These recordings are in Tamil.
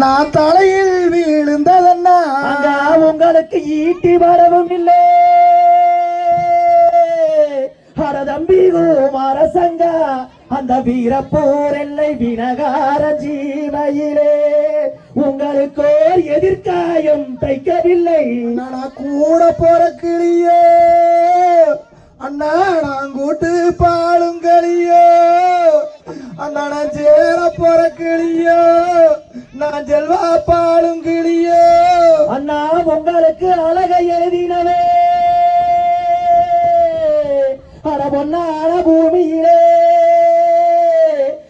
அண்ணா தலையில் வீழ்ந்ததண்ணா. உங்களுக்கு ஈட்டி வரவும் இல்லை. தம்பி குமார சங்கா அந்த வீரப்போர் எல்லை வினகார ஜீவையிலே உங்களுக்கு ஓர் எதிர்காயம் தைக்கவில்லை. அண்ணா கூட போற கிளியோ. அண்ணா நான் கூட்டு பாலுங்களியோ நான் சேர போற கிளியோ நான் செல்வா பாலும் கிளியோ. அண்ணா உங்களுக்கு அழக எழுதினவே. அட பொன்னான பூமியிலே.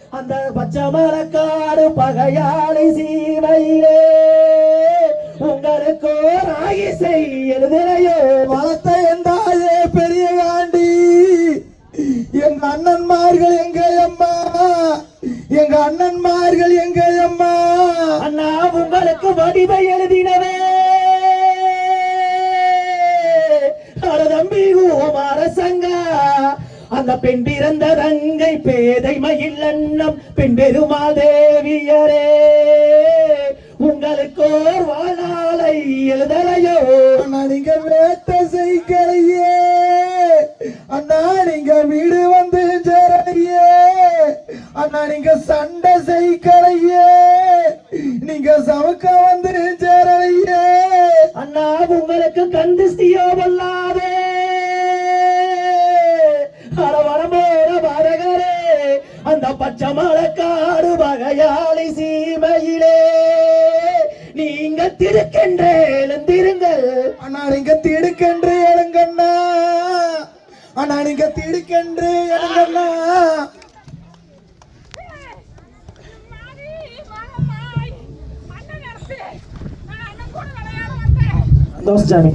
அந்த பச்சை மரக்காடு பகையாளி சீமையிலே. உங்களுக்கு ராகிசை எழுதினையோ. வளர்த்த என்றாயே பெரிய காண்டி எங்க அண்ணன்மார்கள் எங்க எங்க அண்ணன்மார்கள் எங்க அம்மா? அண்ணா உங்களுக்கு வடிவை எழுதினவே தம்பி குமார சங்கா அந்த பெண் பிறந்த தங்கை பேதை மயில் அண்ணம் பெண் பெருமாள் தேவியரே உங்களுக்கு ஓர் வாழாலை எழுதலையோ? நீங்க வேட்ட செய்களையே அண்ணா நீங்க வீடு அண்ணா நீங்க சண்டை செய்களையே நீங்க சமக்க வந்து சேரலையே. அண்ணா உங்களுக்கு கந்திஸ்தியோ வல்லாதே. அந்த பச்சை மலக்காடு வகையாளி சீமையிலே. நீங்க திருக்கென்றே எழுந்திருங்கள். அண்ணா நீங்க திடுக்கென்று எழுங்கண்ணா. அண்ணா நீங்க திடுக்கென்று দশ যাবে